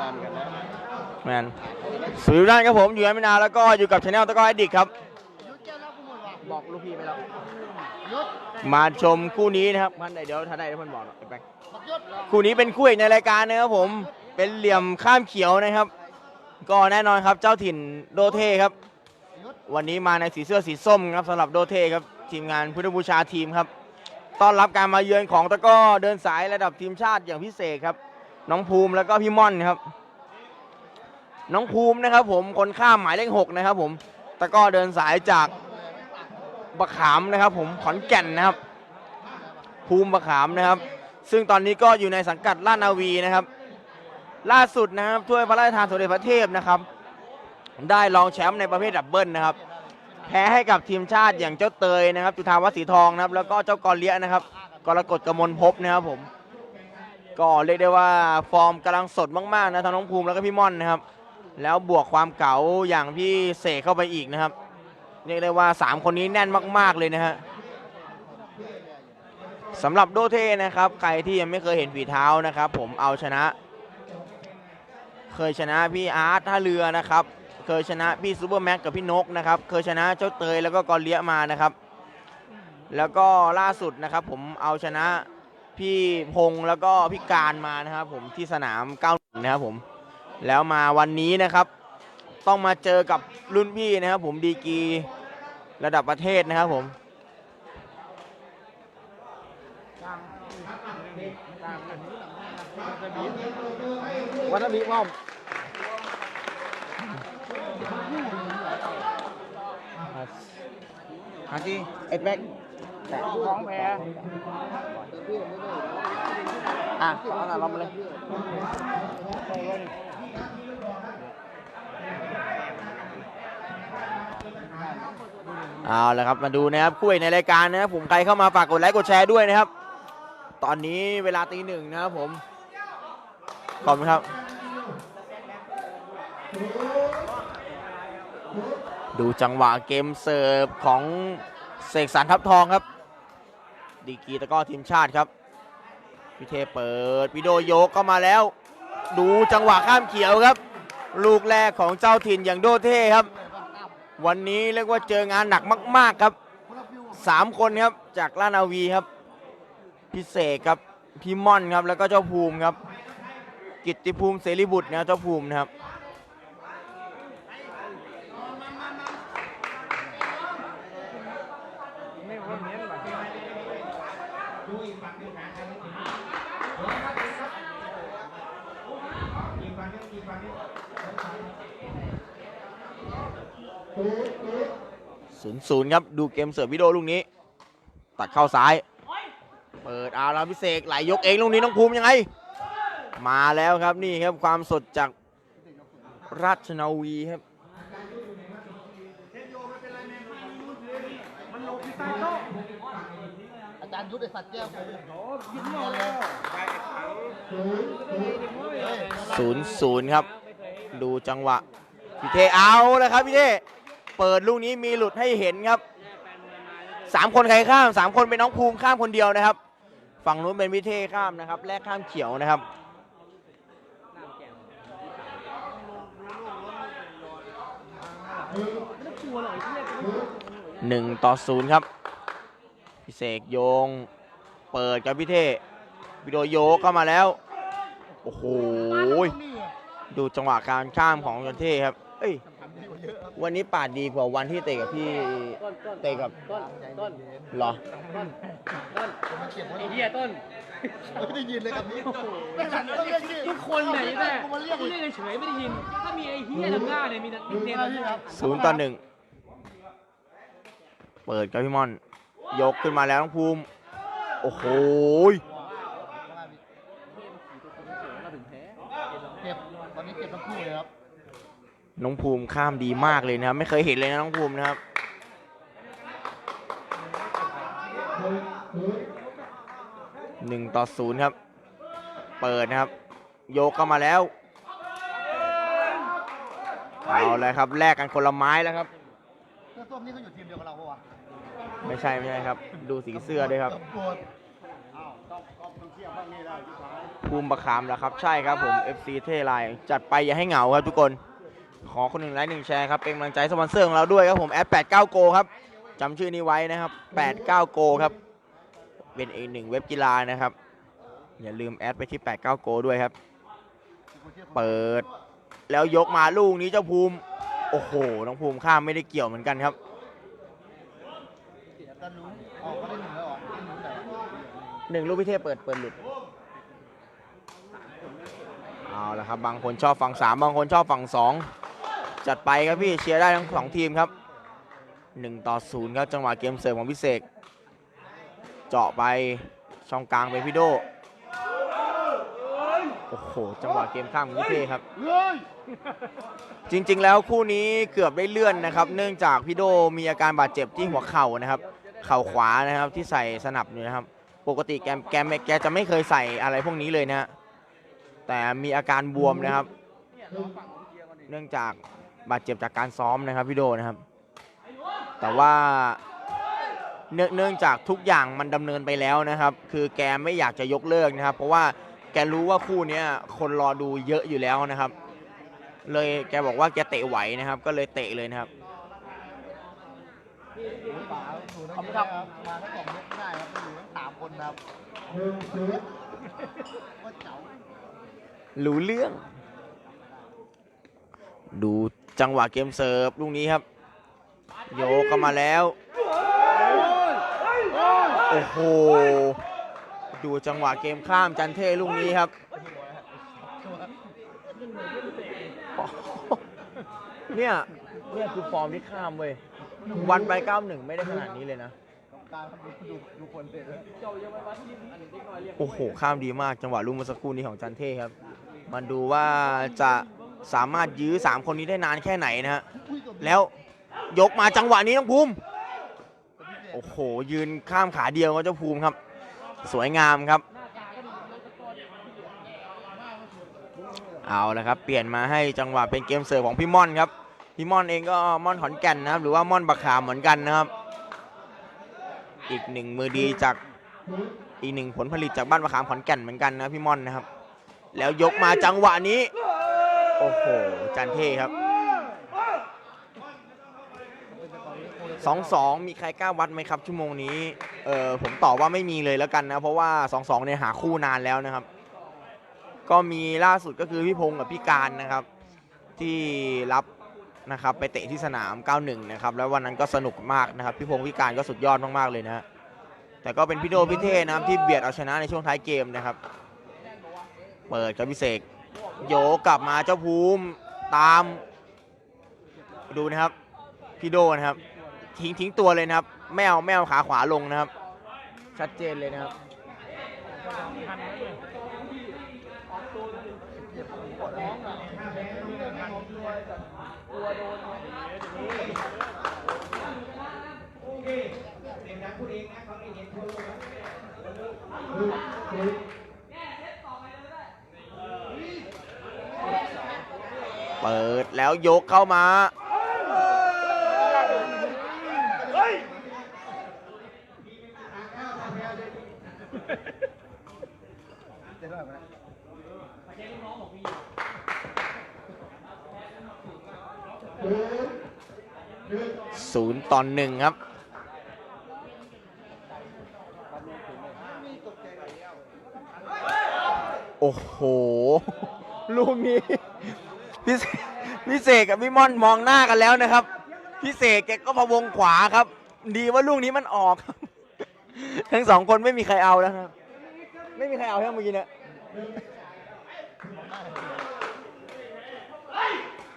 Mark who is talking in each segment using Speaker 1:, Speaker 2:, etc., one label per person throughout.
Speaker 1: นานกันนะ
Speaker 2: แมนสวัสดีทุกท่านครับผมอยู่กันไม่นานแล้วก็อยู่กับช anel ตะก้อไอดิกครับ บอกลูกพี่ไปแล้วมาชมคู่นี้นะครับท่านใดเดี๋ยวท่านใดท่านบอกหน่อยไปคู่นี้เป็นคู่เอกในรายการนะครับผมเป็นเหลี่ยมข้ามเขียวนะครับ ก็แน่นอนครับเจ้าถิ่นโดเทครับ วันนี้มาในสีเสื้อสีส้มครับสำหรับโดเทครับทีมงานพุทธบูชาทีมครับต้อนรับการมาเยือนของตะกร้อเดินสายระดับทีมชาติอย่างพิเศษครับ น้องภูมิแล้วก็พี่ม่อนครับ น้องภูมินะครับ ผมคนข้ามหมายเลขหกนะครับ ผมตะกร้อเดินสายจากบะขามนะครับ ผมขอนแก่นนะครับ ภูมิบะขามนะครับ ซึ่งตอนนี้ก็อยู่ในสังกัดลาดนาวีนะครับ ล่าสุดนะครับถ้วยพระราชทานสมเด็จพระเทพนะครับ ได้รองแชมป์ในประเภทดับเบิลนะครับ แพ้ให้กับทีมชาติอย่างเจ้าเตยนะครับ จุธาวัฒน์สีทองนะครับ แล้วก็เจ้ากอเลียนะครับกรกฎกมลภพนะครับผม ก็เรียกได้ว่าฟอร์มกำลังสดมากๆนะทั้งน้องภูมิแล้วก็พี่ม่อนนะครับ แล้วบวกความเก๋าอย่างพี่เสกเข้าไปอีกนะครับเรียกได้ว่า 3 คนนี้แน่นมากๆเลยนะฮะสำหรับโดเทนะครับ ใครที่ยังไม่เคยเห็นฝีเท้านะครับ ผมเอาชนะ เคยชนะพี่อาร์ตท่าเรือนะครับ เคยชนะพี่ซูเปอร์แม็กกับพี่นกนะครับ เคยชนะเจ้าเตยแล้วก็กอเลียมานะครับ แล้วก็ล่าสุดนะครับ ผมเอาชนะ พี่พงษ์แล้วก็พี่การมานะครับผมที่สนาม91นะครับผมแล้วมาวันนี้นะครับ ต้องมาเจอกับรุ่นพี่นะครับผมดีกรีระดับประเทศนะครับผมวัฒนบีม่อมฮาจีเอ็ดแบ็กของแพ้ อะเอาหน่ะลองมาเลยเอาละครับมาดูนะครับคู่เอกในรายการนะครับผมใครเข้ามาฝากกดไลค์กดแชร์ด้วยนะครับ ตอนนี้เวลาตีหนึ่งนะครับผมขอบคุณครับ ดูจังหวะเกมเสิร์ฟของเสกสรรทับทองครับ ดีกีตะก้อทีมชาติครับพิเทเปิดวิดีโอโยกเข้ามาแล้ว ดูจังหวะข้ามเขียวครับ ลูกแรกของเจ้าถิ่นอย่างโดเท่ครับ วันนี้เรียกว่าเจองานหนักมาก ๆครับสามคนครับจากลาดนาวีครับ พิเศษครับพี่ม่อนครับแล้วก็เจ้าภูมิครับ กิตติภูมิเสรีบุตรนะเจ้าภูมินะครับ ศูนย์ศูนย์ครับ ดูเกมเสิร์ฟวิดีโอลูกนี้ ตัดเข้าซ้าย เปิดอาราพิเศษไหลยกเองลูกนี้น้องภูมิยังไง มาแล้วครับนี่ครับความสดจากราชนาวีครับ
Speaker 1: อาจารย์ยุทธไอสัตว์แก้ว
Speaker 2: ศูนย์ศูนย์ครับ ดูจังหวะพี่เทเอาแล้วครับพี่เท เปิดลูกนี้มีหลุดให้เห็นครับสามคนใครข้ามสามคนเป็นน้องภูมิข้ามคนเดียวนะครับ ฝั่งนู้นเป็นพี่เทข้ามนะครับ แลกข้ามเขียวนะครับ หนึ่งต่อศูนย์ครับ พิเศษโยง เปิดกับพี่เทวิดโอโยกเข้ามาแล้ว โอ้โห ดูจังหวะการข้ามของยนเทครับ เอ้ย วันนี้ปาดดีกว่าวันที่เตะกับพี่เตะกับ
Speaker 3: ต้นต้น
Speaker 2: เหรอ
Speaker 3: ต้นต้นไอ้เหี้ยต้น
Speaker 1: ไม่ได้ยินเลยกับนี้
Speaker 3: ทุกคนไหนแม่
Speaker 1: กูมาเรียก
Speaker 3: กู
Speaker 1: อีก
Speaker 3: เรียกเฉยๆไม่ได้ยิน ถ้ามีไอ้เหี้ยนำหน้าเนี่ยมีแต่นิกเนมนำหน้า
Speaker 2: ศูนย์ต่อหนึ่งเปิดกับพี่มอน ยกขึ้นมาแล้วน้องภูมิ โอ้โห
Speaker 1: เก็บตอนนี้เก็บทั้งคู่เลยครับ
Speaker 2: น้องภูมิข้ามดีมากเลยนะครับ ไม่เคยเห็นเลยนะน้องภูมินะครับ หนึ่งต่อศูนย์ครับ เปิดนะครับ โยกเข้ามาแล้ว เอาเลยครับแลกกันคนละไม้แล้วครับ
Speaker 1: เสื้อส้มนี่เขาอยู่ทีมเดียวกับเราปะวะ
Speaker 2: ไม่ใช่ไม่ใช่ครับ ดูสีเสื้อด้วยครับ
Speaker 1: ปวด
Speaker 2: ภูมิประคามแล้วครับ ใช่ครับผม FC เทไลน์จัดไปอย่าให้เหงาครับทุกคน ขอคนหนึ่งไลค์หนึ่งแชร์ครับเป็นกำลังใจสปอนเซอร์ของเราด้วยครับผมแอด89 Go ครับจำชื่อนี้ไว้นะครับ89 Go ครับเป็นอีกหนึ่งเว็บกีฬานะครับอย่าลืมแอดไปที่89 Go ด้วยครับ เปิดแล้วยกมาลูกนี้เจ้าภูมิโอ้โหน้องภูมิข้ามไม่ได้เกี่ยวเหมือนกันครับ
Speaker 1: หนึ่งแล้วเหรอได้หนึ่งแต่ว่า
Speaker 2: หนึ่งลูกพิเทพเปิดเปิดหลุดเอาละครับบางคนชอบฝั่งสามบางคนชอบฝั่งสอง จัดไปครับพี่เชียร์ได้ทั้งสองทีมครับหนึ่งต่อศูนย์ครับจังหวะเกมเสิร์ฟของพิเศษ เจาะไปช่องกลางไปพี่โดโอ้โห จังหวะเกมข้ามของพิเทครับ จริงๆแล้วคู่นี้เกือบได้เลื่อนนะครับ เนื่องจากพี่โดมีอาการบาดเจ็บที่หัวเข่านะครับ เข่าขวานะครับที่ใส่สนับอยู่นะครับ ปกติแกแกไม่แกจะไม่เคยใส่อะไรพวกนี้เลยนะฮะแต่มีอาการบวมนะครับ เนื่องจาก บาดเจ็บจากการซ้อมนะครับพี่โดนะครับ แต่ว่าเนื่องเนื่องจากทุกอย่างมันดำเนินไปแล้วนะครับ คือแกไม่อยากจะยกเลิกนะครับ เพราะว่าแกรู้ว่าคู่เนี้ยคนรอดูเยอะอยู่แล้วนะครับ เลยแกบอกว่าแกเตะไหวนะครับ ก็เลยเตะเลยนะครับ
Speaker 1: ป๋าหนูต้องเยอะครับมาทั้งสองยกไม่ได้ครับอยู่ทั้งสามคนนะครับว่าเจ๋า
Speaker 2: รู้เรื่อง ดู จังหวะเกมเสิร์ฟลูกนี้ครับ โยกเข้ามาแล้ว โอ้โห ดูจังหวะเกมข้ามจันเท่ลูกนี้ครับ เนี่ย เนี่ยคือฟอร์มที่ข้ามเว้ย วันไป91ไม่ได้ขนาดนี้เลยนะ โอ้โห ข้ามดีมากจังหวะลูกเมื่อสักครู่นี้ของจันเท่ครับ มันดูว่าจะ สามารถยื้อ 3 คนนี้ได้นานแค่ไหนนะฮะแล้วยกมาจังหวะนี้น้องภูมิโอ้โห ยืนข้ามขาเดียวกับเจ้าภูมิครับ สวยงามครับ เอาละครับ เปลี่ยนมาให้จังหวะเป็นเกมเสิร์ฟของพี่ม่อนครับ พี่ม่อนเองก็ม่อนขอนแก่นนะครับ หรือว่าม่อนบักขามเหมือนกันนะครับ อีกหนึ่งมือดีจากอีกหนึ่งผลผลิตจากบ้านบักขามขอนแก่นเหมือนกันนะพี่ม่อนนะครับ แล้วยกมาจังหวะนี้ โอ้โห จันเทครับสองสองมีใครกล้าวัดไหมครับ ชั่วโมงนี้ เออผมตอบว่าไม่มีเลยแล้วกันนะ เพราะว่าสองสองเนี่ยหาคู่นานแล้วนะครับ ก็มีล่าสุดก็คือพี่พงศ์กับพี่การนะครับ ที่รับนะครับไปเตะที่สนาม 91 นะครับ แล้ววันนั้นก็สนุกมากนะครับ พี่พงศ์พี่การก็สุดยอดมากๆเลยนะแต่ก็เป็นพี่โดพี่เท่นะครับที่เบียดเอาชนะในช่วงท้ายเกมนะครับ เปิดกับพิเศษ โยกกลับมาเจ้าภูมิตาม ดูนะครับ พี่โดนะครับ ทิ้งทิ้งตัวเลยนะครับไม่เอาไม่เอาขาขวาลงนะครับ ชัดเจนเลยนะครับ เปิดแล้วยกเข้ามาศูนย์ต่อหนึ่งครับ โอ้โห ลูกนี้ พี่เสพี่เสกกับพี่ม่อนมองหน้ากันแล้วนะครับ พี่เสกแกก็พะวงขวาครับ ดีว่าลูกนี้มันออกครับ ทั้งสองคนไม่มีใครเอาแล้วครับ ไม่มีใครเอาใช่ไหมเมื่อกี้เนี่ย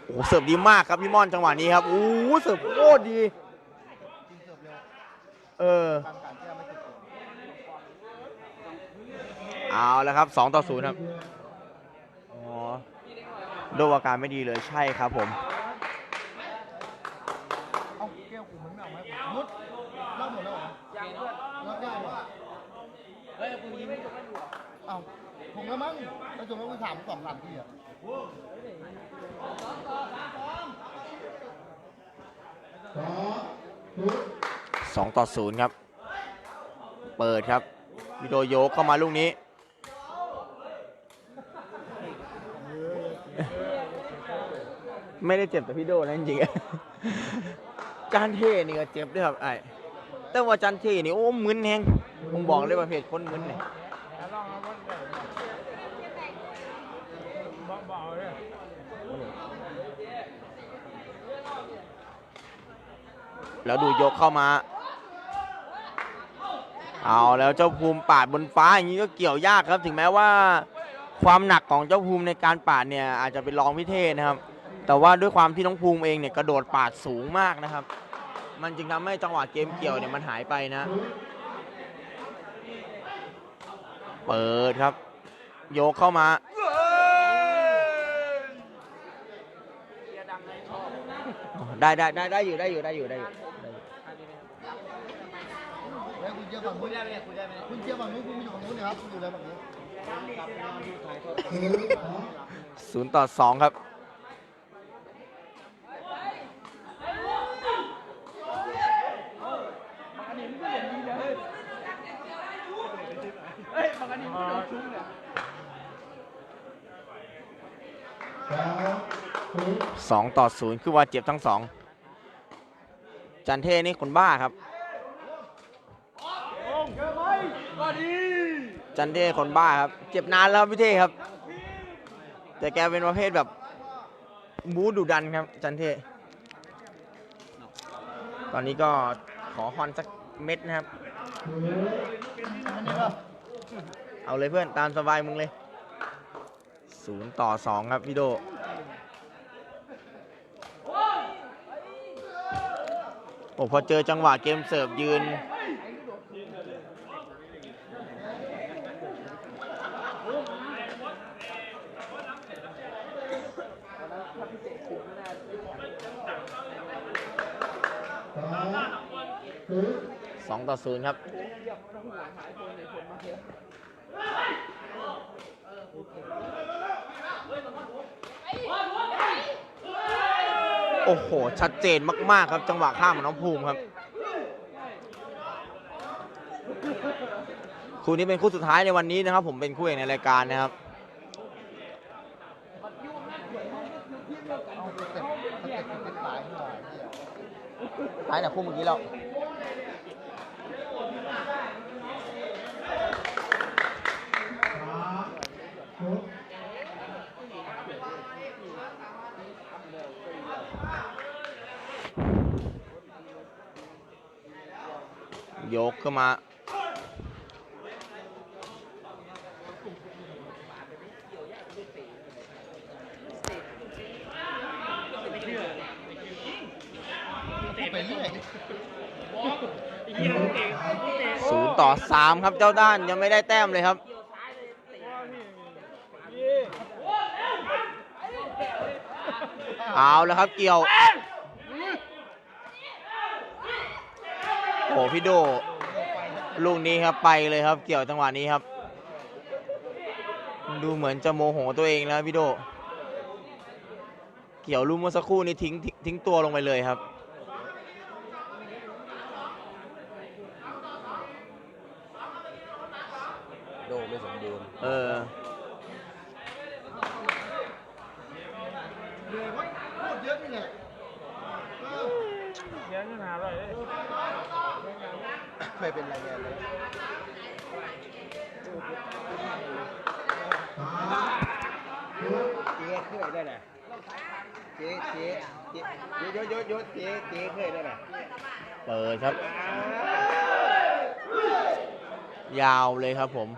Speaker 2: โอ้เสิร์ฟดีมากครับพี่ม่อนจังหวะนี้ครับโอ้เสิร์ฟโคตรดี
Speaker 1: เสิร์ฟเร็ว
Speaker 2: เออ
Speaker 1: ตามการแก้ไม่ติดตัว
Speaker 2: เอาแล้วครับ2ต่อ0ครับ ดอาการไม่ดีเลยใช่ครับผม
Speaker 1: เอาแก้วกูมันไม่เอาไหมยุดเล่าหมดแล้วเหรอแล้วแก้วอะ
Speaker 3: เฮ้ยกูยิงไม่จบไม่ดูอะ
Speaker 1: เอ้าผมแล้วมั้งไปจบแล้วกูถามสองหลังที่อะ
Speaker 2: 2ต่อ0ครับ เปิดครับวิโดโยกเข้ามาลูกนี้ ไม่ได้เจ็บแต่พี่โดนะจริงๆจานเท่นี่ก็เจ็บด้วยครับไอ้แต่ว่าจานเท่นี่โอ้มึนแฮงผมบอกเลยประเภทคนมึนเนี่ย
Speaker 1: แล้วลองเอาวัดได้เลย
Speaker 2: แล้วดูยกเข้ามา เอาแล้วเจ้าภูมิปาดบนฟ้าอย่างนี้ก็เกี่ยวยากครับ ถึงแม้ว่าความหนักของเจ้าภูมิในการปาดเนี่ยอาจจะเป็นรองพิเทศนะครับ แต่ว่าด้วยความที่น้องภูมิเองเนี่ยกระโดดปาดสูงมากนะครับ มันจึงทำให้จังหวะเกมเกี่ยวเนี่ยมันหายไปนะ เปิดครับ โยกเข้ามาได้ได้ได้ได้อยู่ได้อยู่ได้อยู่ได้อยู่
Speaker 1: คุณเจียฝั่งนู้นคุณเจียฝั่งนู้นคุณอยู่ฝั่งนู้นนะครับคุณอยู่อะไรฝั่งนี้
Speaker 2: ศูนย์ต่อสองครับ
Speaker 3: เฮ้ยปกติมันโดนชุ่มเนี่ย
Speaker 2: สองต่อศูนย์คือว่าเจ็บทั้งสอง จันเทนี่คนบ้าครับ จันเทคนบ้าครับ เจ็บนานแล้วพี่เทครับ แต่แกเป็นประเภทแบบ บูดุดันครับ จันเท ตอนนี้ก็ขอฮอนสักเม็ดนะครับ เอาเลยเพื่อนตามสบายมึงเลยศูนย์ต่อสองครับพี่โดโอ้พอเจอจังหวะเกมเสิร์ฟยืน สองต่อศูนย์ครับ โอ้โห ชัดเจนมากๆครับ จังหวะข้ามของน้องภูมิครับ คู่นี้เป็นคู่สุดท้ายในวันนี้นะครับ ผมเป็นคู่เอกในรายการนะครับ
Speaker 1: เอายขึ้นมาเนี่ย
Speaker 2: ท้ายแต่คู่เมื่อกี้แล้ว ยกขึ้นมา
Speaker 1: ไปเรื่อย
Speaker 2: ศูนย์ต่อสามครับเจ้าด้านยังไม่ได้แต้มเลยครับ เอาแล้วครับเกี่ยว โอ้พี่โดลูกนี้ครับไปเลยครับ เกี่ยวจังหวะนี้ครับ ดูเหมือนจะโมโหตัวเองแล้วพี่โด เกี่ยวลูกเมื่อสักครู่นี้ทิ้งทิ้งทิ้งตัวลงไปเลยครับ
Speaker 4: โดไม่สมบูรณ์
Speaker 2: เออ
Speaker 1: พูดเยอะ นี่แหละเออ
Speaker 3: เดี๋ยวจะหาอะไร
Speaker 1: เคยเป็นอะไรเนี่ยเลย
Speaker 4: เจ๊เคยได้แหละเจ๊เจ๊เจ๊ยศยศยศเจ๊เจ๊เคยได้แหละ
Speaker 2: เปิดครับ ยาวเลยครับผม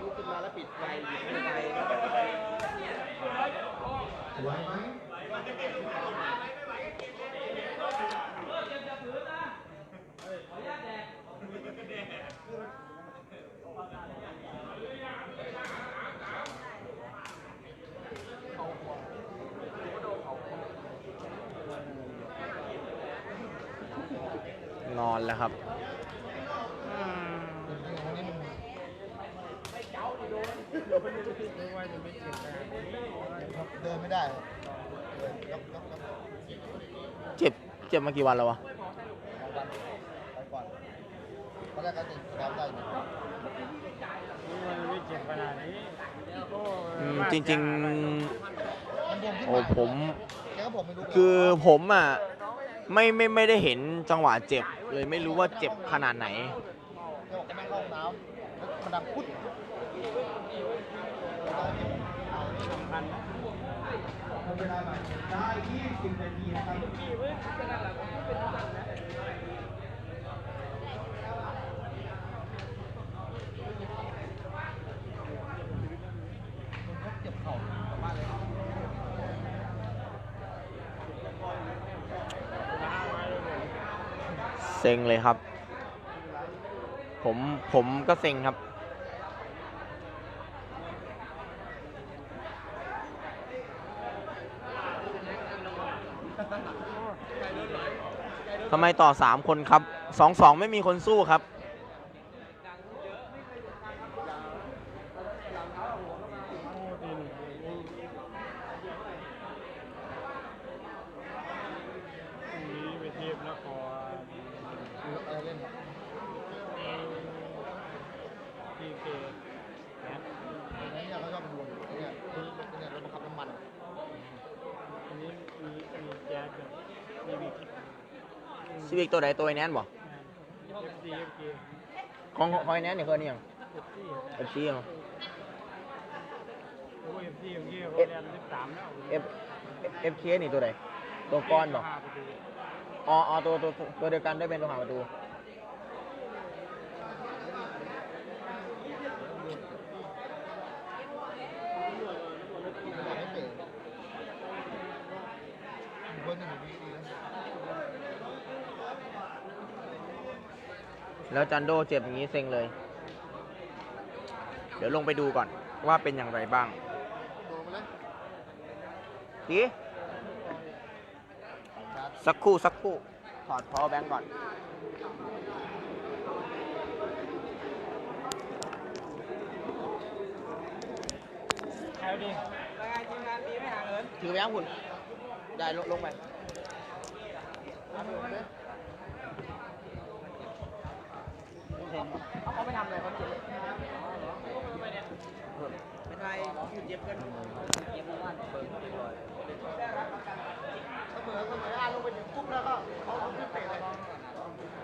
Speaker 4: ลุกขึ้นมาแล้วปิดไฟหยิบไฟ
Speaker 2: นอนแล้วครับ
Speaker 1: เดินไม่ได้เดินยกยกยก
Speaker 2: เจ็บ เจ็บมากี่วันแล้ววะ
Speaker 1: ไปก่อน
Speaker 2: อ
Speaker 1: อนแรกก็ติดตามได้อยู่
Speaker 2: อืมจริง
Speaker 1: มันบวมขึ้น
Speaker 2: ๆโอ้ผม
Speaker 1: แกก็บอกไม่รู้
Speaker 2: คือผมอะ ไม่ไม่ไม่ได้เห็นจังหวะเจ็บ เลยไม่รู้ว่าเจ็บขนาดไหน
Speaker 1: แกบอกแกไม่เข้าห้องน้ำแล้วมันดังพุด
Speaker 2: เซ็งเลยครับ ผมผมก็เซ็งครับ ทำไมต่อสามคนครับสองสองไม่มีคนสู้ครับ
Speaker 1: อะไรเล่นเนี่ยเขาชอบเป็นวงเนี่ยเนี่ยรถบังคับน้ำมัน
Speaker 2: ซีวิกตัวใดตัวไอ้แนนบ่ของของไอ้แนนนี่คืออนนี่ยังเอฟซียังเอฟเอฟเคนี่ตัวใดตัวก้อนบ่อ๋ออ๋อตัวตัวตัวเดียวกันได้เป็นตัวหาประตู
Speaker 1: อยากให้เตะเบอร์หนึ่งดีดีนะ
Speaker 2: แล้วจันโดเจ็บอย่างนี้เซ็งเลย เดี๋ยวลงไปดูก่อนว่าเป็นอย่างไรบ้าง
Speaker 1: โดนมาเลย
Speaker 2: ดีสักครู่สักครู่ ถอดพอแบงก์ก่อน ถือไปยังคุณ ได้ลงลงไป เขาไปทำอะไรเขาเจ็บ เป็นไรยืดเย็บกันเย็บเมื่อวันเปิด
Speaker 1: เสมอเสมออะลงไปถึงปุ๊บแล้วก็เขาขึ้นเตะเลย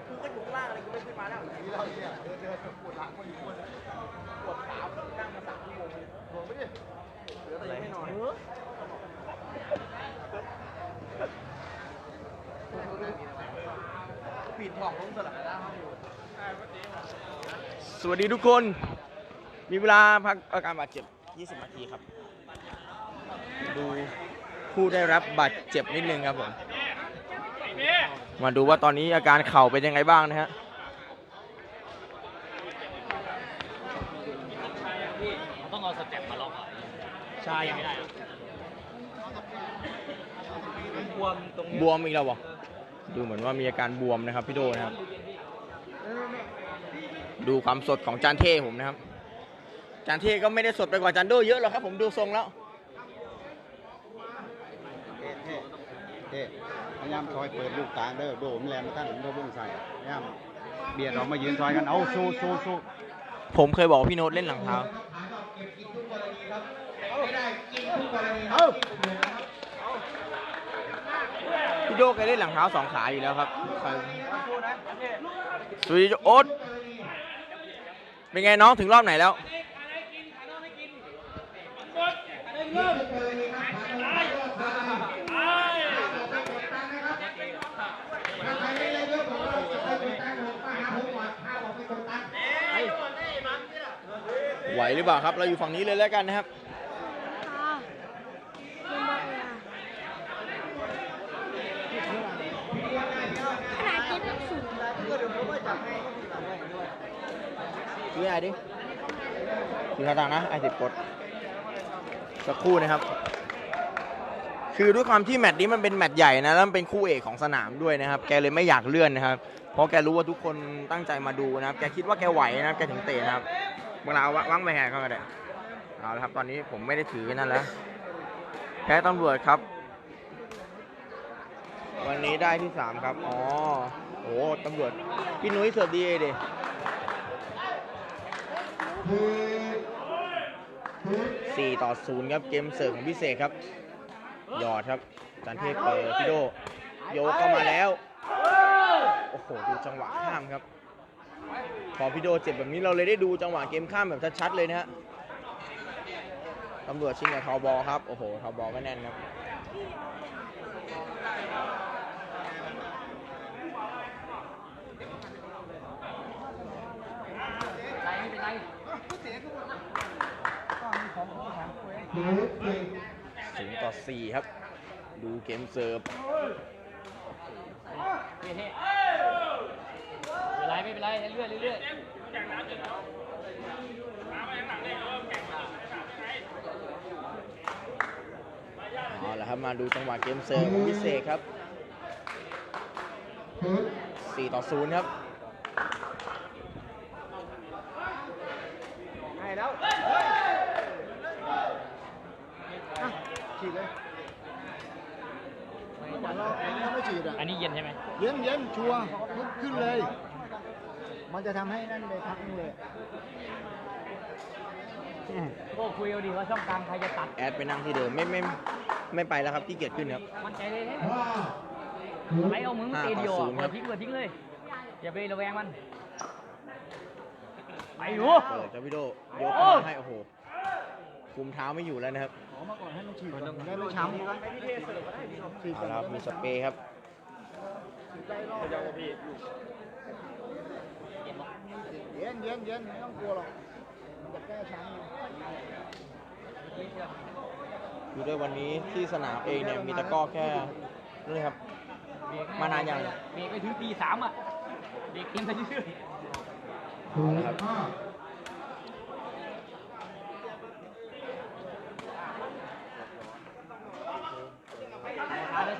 Speaker 2: กูก็อยู่ข้างล่างอะไรกูไม่ขึ้นมาแล้ว
Speaker 1: นี่เราเนี่ยเดินเดินปวดหลังมาอยู่บน
Speaker 2: ปวดขานั่งมาสามชั่วโมง
Speaker 1: โดนไม่ดิ
Speaker 2: เหลือแต่ยังไม่นอนปิดทองลงสลับสวัสดีทุกคน มีเวลาพักอาการบาดเจ็บ 20 นาทีครับ ดูผู้ได้รับบาดเจ็บนิดนึงครับผม มาดูว่าตอนนี้อาการเข่าเป็นยังไงบ้างนะฮะ
Speaker 3: ต้องเอาสเต็ปมาล็อกอะ
Speaker 2: ใช่
Speaker 3: ไม่ได้อะบวมตรง
Speaker 2: บวมอีกแล้ววะดูเหมือนว่ามีอาการบวมนะครับพี่โดนะครับ ดูความสดของจานเท่ผมนะครับ จานเท่ก็ไม่ได้สดไปกว่าจานโดเยอะหรอกครับ ผมดูทรงแล้ว
Speaker 4: เท่เท่เท่พยายามซอยเปิดลูกกลางเด้อโดมนแรงมาท่านโดบุ้งใส่พยายามเบียดออกมายืนซอยกันเอาสู้สู้สู้
Speaker 2: ผมเคยบอกว่าพี่โน้ตเล่นหลังเท้าพี่โดแกเล่นหลังเท้าสองขาอยู่แล้วครับสวัสดีโอ๊ตเป็นไงน้องถึงรอบไหนแล้ว ไหวหรือเปล่าครับ เราอยู่ฝั่งนี้เลยแล้วกันนะครับ
Speaker 5: ค่ะคุณบอกเลยนะขนาดเจ็บยังสูง
Speaker 2: ดูไอ้ดิดูท่าทางนะไอ้สิบกด สักครู่นะครับ คือด้วยความที่แมตช์นี้มันเป็นแมตช์ใหญ่นะแล้วมันเป็นคู่เอกของสนามด้วยนะครับ แกเลยไม่อยากเลื่อนนะครับ เพราะแกรู้ว่าทุกคนตั้งใจมาดูนะครับ แกคิดว่าแกไหวนะครับ แกถึงเตะนะครับเวลาว่างไปแหกเขาก็ได้เอาละครับ ตอนนี้ผมไม่ได้ถือนั่นแล้วแพ้ตำรวจครับ วันนี้ได้ที่สามครับ อ๋อโอ้ตำรวจ พี่นุ้ยเสิร์ฟดีเอเด 4 ต่อ 0 ครับ เกมเสิร์ฟของพิเศษครับ หยอดครับจันเทพเปิดพี่โดโยกเข้ามาแล้ว โอ้โห ดูจังหวะข้ามครับ พอพี่โดเจ็บแบบนี้เราเลยได้ดูจังหวะเกมข้ามแบบชัดๆเลยนะฮะตำรวจชิงกับทอบอครับ โอ้โห ทอบอก็แน่นครับ
Speaker 3: ไรไม่เป็นไร
Speaker 2: ศูนย์ต่อสี่ครับ ดูเกมเสิร์ฟ
Speaker 3: ไม่เป็นไรไม่เป็นไรเรื่อยเรื่อย
Speaker 2: เอาละครับมาดูจังหวะเกมเสิร์ฟพิเศษครับ 4 ต่อ 0 ครับ
Speaker 1: ฉีดเลยไม่เราถ้าไม่ฉีดอะ
Speaker 3: ๆอันนี้เย็นใช่ไหม
Speaker 1: เย็นเย็นชัวร์ลุกขึ้นเลย มันจะทำให้นั่นเลยพักนึงเลย
Speaker 3: โก็คุยเอาดีว่าช่องกลางใครจะตัด
Speaker 2: แอดไปนั่งที่เดิมไม่ไม่ไม่ไปแล้วครับที่เกียจขึ้นครับ
Speaker 3: มันใจเลยเนี่ยไปเอามึงเตะเดียว
Speaker 2: ห้าต่อศูนย์ครั
Speaker 3: เปิ
Speaker 2: บ
Speaker 3: ดทิ้งเปิดทิ้งเลย อย่าไประแวงมัน ไปอยู่
Speaker 2: เปิดจะพี่โดโยกเข้ามาให้โอ้โห คุมเท้าไม่อยู่แล้วนะครับ
Speaker 1: ขอมาก่อนให้มันฉีดก่อนได้ไม่ช้ำฉีด
Speaker 2: เอา
Speaker 1: ก่อน
Speaker 2: ละครับมีสเปรย์ครับ
Speaker 1: เย็นเย็นเย็นไม่ต้องกลัวหรอกมันจะแก้ช้ำไง
Speaker 2: อยู่ด้วยวันนี้ที่สนามเองเนี่ยมีตะกร้อแค่นี่ครับ มานานยัง
Speaker 3: เบรกไปถึงตีสามอะเบรกเกมไปเรื่อย
Speaker 2: เอาละ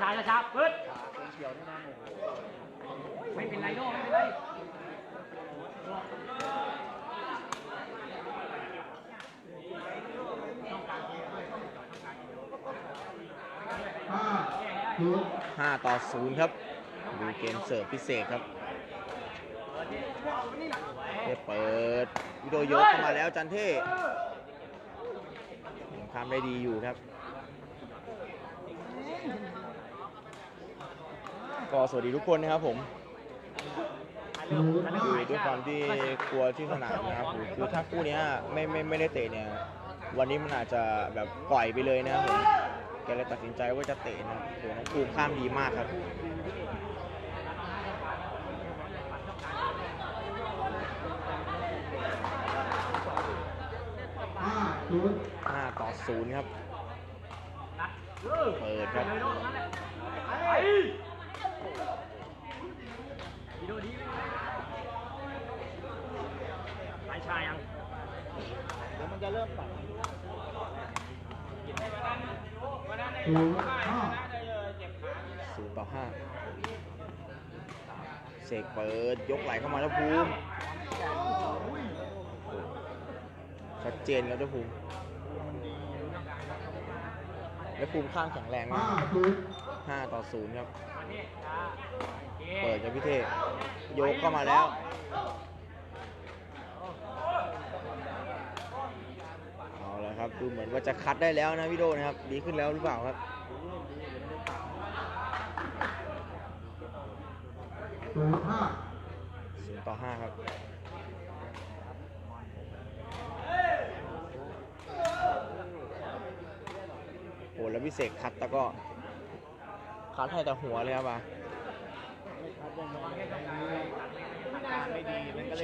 Speaker 2: ครับ
Speaker 3: ๆ ช้าช้าช้าช้าปึ๊ดไม่เป็นไรโน่ไม่เป็นไร
Speaker 2: 5ต่อ0ครับ ดูเกมเสิร์ฟพิเศษครับเทพเปิดวิโดโยกเข้ามาแล้วจันเท่ยังทำได้ดีอยู่ครับ ก็สวัสดีทุกคนนะครับผมคือด้วยความที่กลัวที่สนามนะครับคือคือถ้าคู่นี้ไม่ไม่ไม่ได้เตะเนี่ยวันนี้มันอาจจะแบบปล่อยไปเลยนะครับผมแกเลยตัดสินใจว่าจะเตะนะครับโหน้องภูมิข้ามดีมากครับ5ต่อ0ครับ เปิดครับ
Speaker 3: วิดีโอดีไปชายัง
Speaker 1: เดี๋ยว มันจะเริ่มปัด
Speaker 2: ศูนย์ต่อห้าเสกเปิดยกไหลเข้ามาแล้วภูมิชัดเจนครับเจ้าภูมิแล้วภูมิข้างแข็งแรงมากห้าต่อศูนย์ครับ เปิดจากพิเทศโยกเข้ามาแล้ว เอาละ ครับดูเหมือนว่าจะคัดได้แล้วนะพี่โดนะครับ ดีขึ้นแล้วหรือเปล่าครับศูนย์ต่อห้าครับโอ้แล้วพิเศษคัดแต่ก็คัดให้แต่หัวเลยครับอะ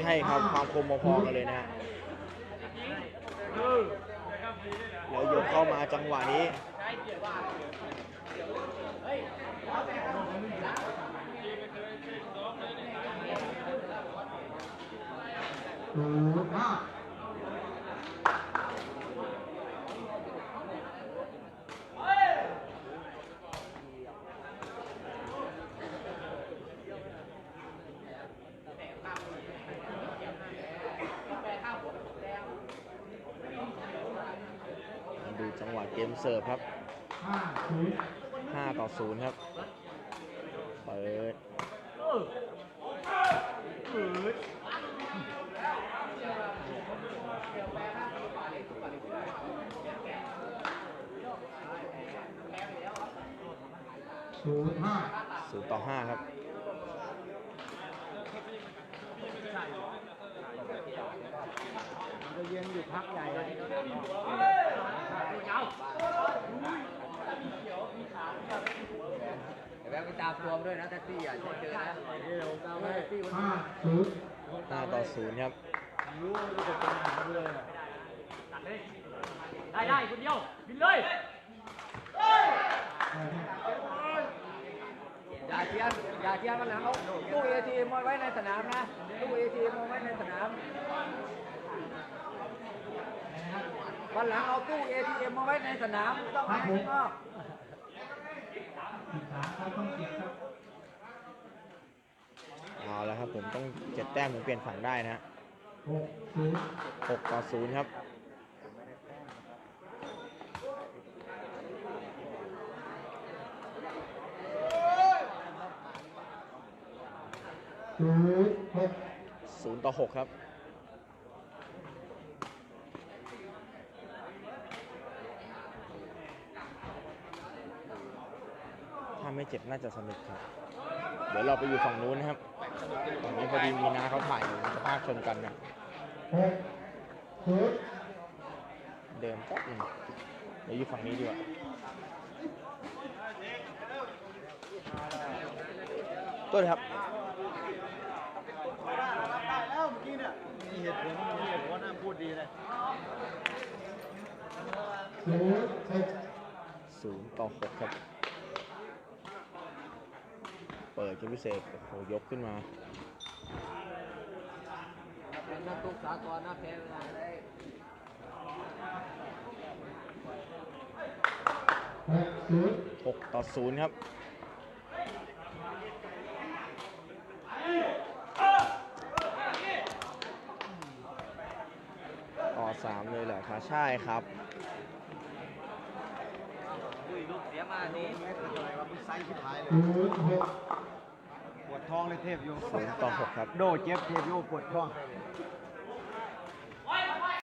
Speaker 2: ใช่ครับความคมพอๆกันเลยนะฮะ แล้วยกเข้ามาจังหวะนี้ม เสิร์ฟครับ 5 ต่อ 0 ครับ เปิด
Speaker 1: ศูนย์ห้า
Speaker 2: ศูนย์ต่อห้าครับ
Speaker 1: จะเย็นอยู่พักใหญ่เลย
Speaker 3: แบงค์ไปตามตัวด้วยนะแท็กซี่อะเจอนะ
Speaker 1: ห้าศูนย์
Speaker 2: ห้าต่อศูนย์ครับ
Speaker 1: รู้ว่าจะเป็นปัญหาเลยอะ
Speaker 3: ได้ได้คนเดียวบินเลยอย่าเทียนอย่าเทียนมันหลังเอาตู้เอทีมาไว้ในสนามนะตู้เอทีมาไว้ในสนามวันหลังเอาตู้ ATM มาไว้ในสนามไม่ต้องให้ข้างนอก
Speaker 1: สิบสามเขาต้องเก็บครับ
Speaker 2: เอาแล้วครับผมต้องเจ็ดแต้มถึงเปลี่ยนฝั่งได้นะฮะ
Speaker 1: หกศูนย์
Speaker 2: หกต่อศูนย์ครับ
Speaker 1: ศูนย์หก
Speaker 2: ศูนย์ต่อหกครับาไม่เจ็บน่าจะสนุกครับ เดี๋ยวเราไปอยู่ฝั่งนู้นนะครับฝั่งนี้พอดีมีนาเขาถ่ายอยู่สภาพชนกันนะ
Speaker 1: หกศูนย์
Speaker 2: เดินแป๊บหนึงเดี๋ยวอยู่ฝั่งนี้ดีกว่าต้นครับ
Speaker 4: แล้วเมื่อกี้เนี่ยมีเหตุผลมีเหตุผลนะพูดดีเลย
Speaker 1: ศูนย์หก
Speaker 2: ศูนย์ต่อหกครับเปิดเกมพิเศษโอ้โหยกขึ้นมา
Speaker 3: เป็นนักตุกสากลนะแพ้เวลาได้
Speaker 1: หก
Speaker 2: ต่อศูนย์ครับต่อสามเลยเหรอคะใช่ครับ
Speaker 3: ลูกเสียมานี่
Speaker 4: อะไรวะมึงไซส์ชิบหายเลย
Speaker 1: ศูนย์หก
Speaker 4: ปวดท้องเลยเทพอยู่
Speaker 2: ศูนย์ต่อหกครับ
Speaker 4: โดเจ็บเทพอยู่ปวดท้อง
Speaker 1: ห